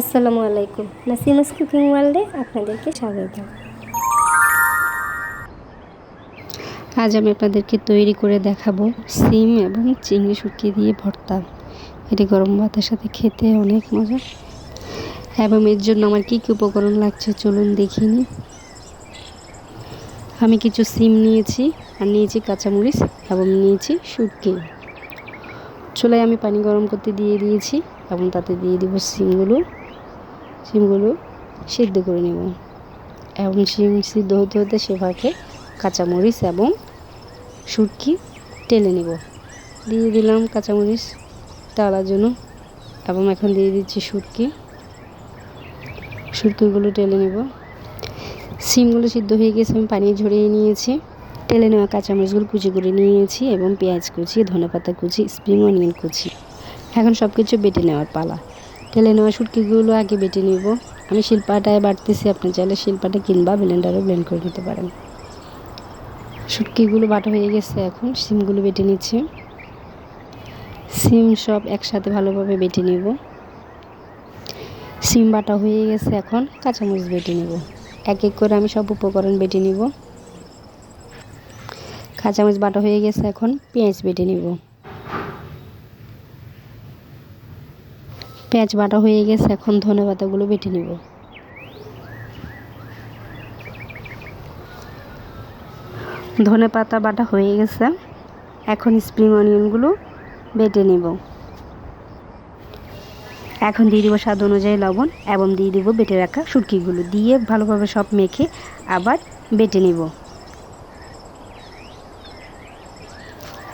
আসসালামু আলাইকুম। নাসিমাস কুকিং ওয়ার্ল্ডে আপনাদেরকে স্বাগত। আজ আমি আপনাদেরকে তৈরি করে দেখাবো সিম এবং চিংড়ি শুটকি দিয়ে ভর্তা। এটি গরম ভাতের সাথে খেতে অনেক মজা। এবং এর জন্য আমার কী কী উপকরণ লাগছে চলুন দেখিনি আমি কিছু সিম নিয়েছি আর নিয়েছি কাঁচামরিচ এবং নিয়েছি শুটকি। চুলায় আমি পানি গরম করতে দিয়ে দিয়েছি এবং তাতে দিয়ে দিব সিমগুলো। সিমগুলো সিদ্ধ করে নেব। এবং সিম সিদ্ধ হতে হতে সে ফাঁকে কাঁচামরিচ এবং শুটকি টেলে নেব। দিয়ে দিলাম কাঁচামরিচ টালার জন্য এবং এখন দিয়ে দিচ্ছি শুটকি। শুটকিগুলো টেলে নেব। সিমগুলো সিদ্ধ হয়ে গেছে, আমি পানি ঝরিয়ে নিয়েছি। তেলে নেওয়া কাঁচামরিচগুলো কুচি করে নিয়েছি এবং পেঁয়াজ কুচি, ধনেপাতা কুচি, স্প্রিং, অনিয়ন কুচি। এখন সব কিছু বেটে নেওয়ার পালা। তেলে নেওয়া শুটকিগুলো আগে বেটে নেব। আমি শিল্পাটায় বাটতেছি আপনি চাইলে শিল্পাটা কিংবা ব্লেন্ডারও ব্লেন্ড করে নিতে পারেন। শুটকিগুলো বাটা হয়ে গেছে এখন, সিমগুলো বেটে নিচ্ছি। সিম সব একসাথে ভালোভাবে বেটে নেব। সিম বাটা হয়ে গেছে এখন, কাঁচামরিচ বেটে নেব। এক এক করে আমি সব উপকরণ বেটে নিব। কাঁচামরিচ বাটা হয়ে গেছে এখন, পেঁয়াজ বেটে নিব। পেঁয়াজ বাটা হয়ে গেছে, এখন ধনে পাতাগুলো বেটে নিব। ধনে পাতা বাটা হয়ে গেছে, এখন স্প্রিং অনিয়নগুলো বেটে নেব। এখন দিয়ে দিব স্বাদ অনুযায়ী লবণ এবং দিয়ে দিব বেটে রাখা শুটকিগুলো, দিয়ে ভালোভাবে সব মেখে আবার বেটে নেব।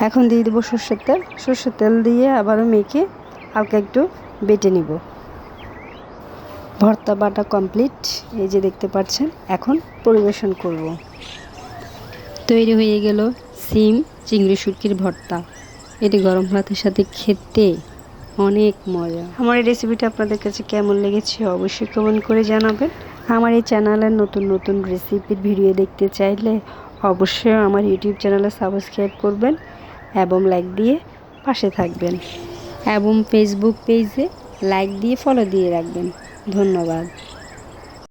এখন দিয়ে দেবো সর্ষের তেল সর্ষের তেল দিয়ে আবারও মেখে হালকা একটু বেটে নিব। ভর্তা বাটা কমপ্লিট এই যে দেখতে পাচ্ছেন, এখন পরিবেশন করব। তৈরি হয়ে গেল সিম চিংড়ি শুটকির ভর্তা। এটি গরম ভাতের সাথে খেতে অনেক মজা। আমার এই রেসিপিটা আপনাদের কাছে কেমন লেগেছে অবশ্যই কমেন্ট করে জানাবেন। আমার এই চ্যানেলের নতুন নতুন রেসিপির ভিডিও দেখতে চাইলে অবশ্যই আমার ইউটিউব চ্যানেলে সাবস্ক্রাইব করবেন এবং লাইক দিয়ে পাশে থাকবেন। এবং ফেসবুক পেজে লাইক দিয়ে ফলো দিয়ে রাখবেন। ধন্যবাদ।